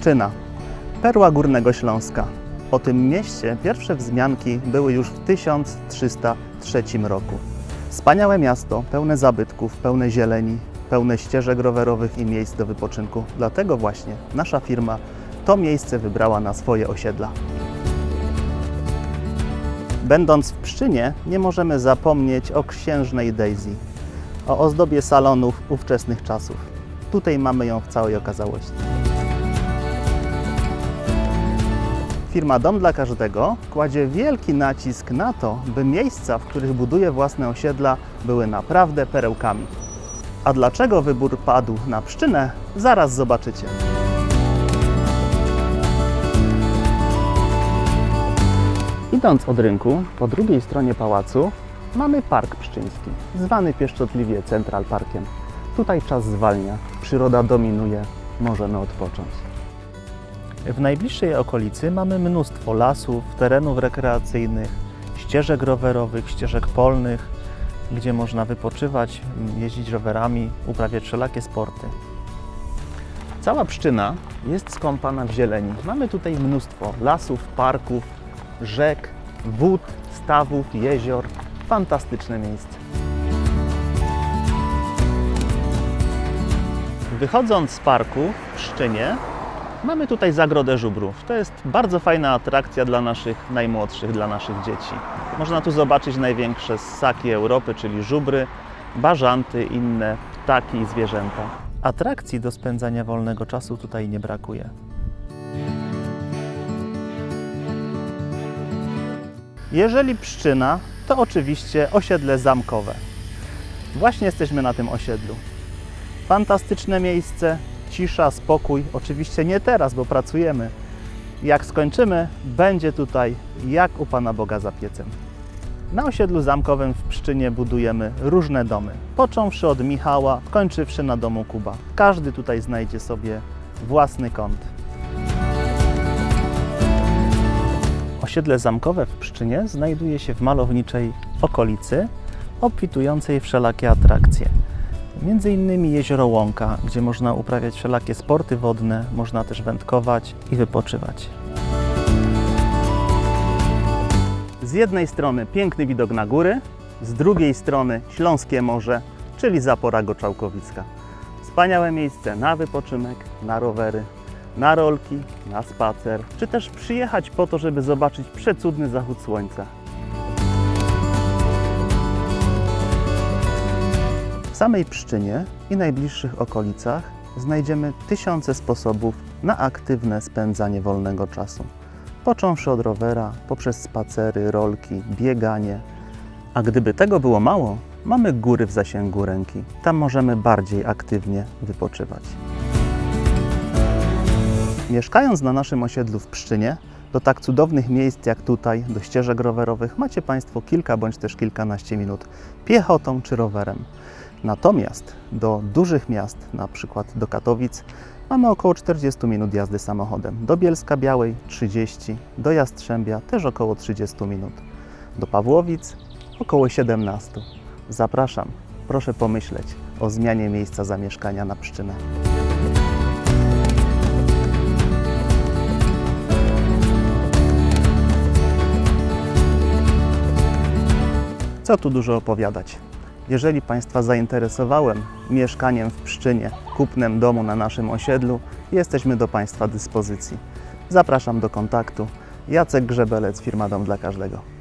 Pszczyna, perła Górnego Śląska. O tym mieście pierwsze wzmianki były już w 1303 roku. Wspaniałe miasto, pełne zabytków, pełne zieleni, pełne ścieżek rowerowych i miejsc do wypoczynku. Dlatego właśnie nasza firma to miejsce wybrała na swoje osiedla. Będąc w Pszczynie, nie możemy zapomnieć o księżnej Daisy, o ozdobie salonów ówczesnych czasów. Tutaj mamy ją w całej okazałości. Firma Dom dla Każdego kładzie wielki nacisk na to, by miejsca, w których buduje własne osiedla, były naprawdę perełkami. A dlaczego wybór padł na Pszczynę, zaraz zobaczycie. Idąc od rynku, po drugiej stronie pałacu mamy Park Pszczyński, zwany pieszczotliwie Central Parkiem. Tutaj czas zwalnia, przyroda dominuje, możemy odpocząć. W najbliższej okolicy mamy mnóstwo lasów, terenów rekreacyjnych, ścieżek rowerowych, ścieżek polnych, gdzie można wypoczywać, jeździć rowerami, uprawiać wszelakie sporty. Cała Pszczyna jest skąpana w zieleni. Mamy tutaj mnóstwo lasów, parków, rzek, wód, stawów, jezior. Fantastyczne miejsce. Wychodząc z parku w Pszczynie, mamy tutaj zagrodę żubrów. To jest bardzo fajna atrakcja dla naszych najmłodszych, dla naszych dzieci. Można tu zobaczyć największe ssaki Europy, czyli żubry, bażanty, inne ptaki i zwierzęta. Atrakcji do spędzania wolnego czasu tutaj nie brakuje. Jeżeli Pszczyna, to oczywiście osiedle zamkowe. Właśnie jesteśmy na tym osiedlu. Fantastyczne miejsce, cisza, spokój. Oczywiście nie teraz, bo pracujemy. Jak skończymy, będzie tutaj jak u Pana Boga za piecem. Na osiedlu zamkowym w Pszczynie budujemy różne domy. Począwszy od Michała, kończywszy na domu Kuba. Każdy tutaj znajdzie sobie własny kąt. Osiedle zamkowe w Pszczynie znajduje się w malowniczej okolicy, obfitującej wszelakie atrakcje. Między innymi jezioro Łąka, gdzie można uprawiać wszelakie sporty wodne, można też wędkować i wypoczywać. Z jednej strony piękny widok na góry, z drugiej strony Śląskie Morze, czyli Zapora Goczałkowicka. Wspaniałe miejsce na wypoczynek, na rowery, na rolki, na spacer, czy też przyjechać po to, żeby zobaczyć przecudny zachód słońca. Samej Pszczynie i najbliższych okolicach znajdziemy tysiące sposobów na aktywne spędzanie wolnego czasu. Począwszy od rowera, poprzez spacery, rolki, bieganie. A gdyby tego było mało, mamy góry w zasięgu ręki. Tam możemy bardziej aktywnie wypoczywać. Mieszkając na naszym osiedlu w Pszczynie, do tak cudownych miejsc jak tutaj, do ścieżek rowerowych, macie Państwo kilka bądź też kilkanaście minut piechotą czy rowerem. Natomiast do dużych miast, na przykład do Katowic, mamy około 40 minut jazdy samochodem. Do Bielska Białej 30, do Jastrzębia też około 30 minut. Do Pawłowic około 17. Zapraszam, proszę pomyśleć o zmianie miejsca zamieszkania na Pszczynę. Co tu dużo opowiadać? Jeżeli Państwa zainteresowałem mieszkaniem w Pszczynie, kupnem domu na naszym osiedlu, jesteśmy do Państwa dyspozycji. Zapraszam do kontaktu. Jacek Grzebelec, firma Dom dla Każdego.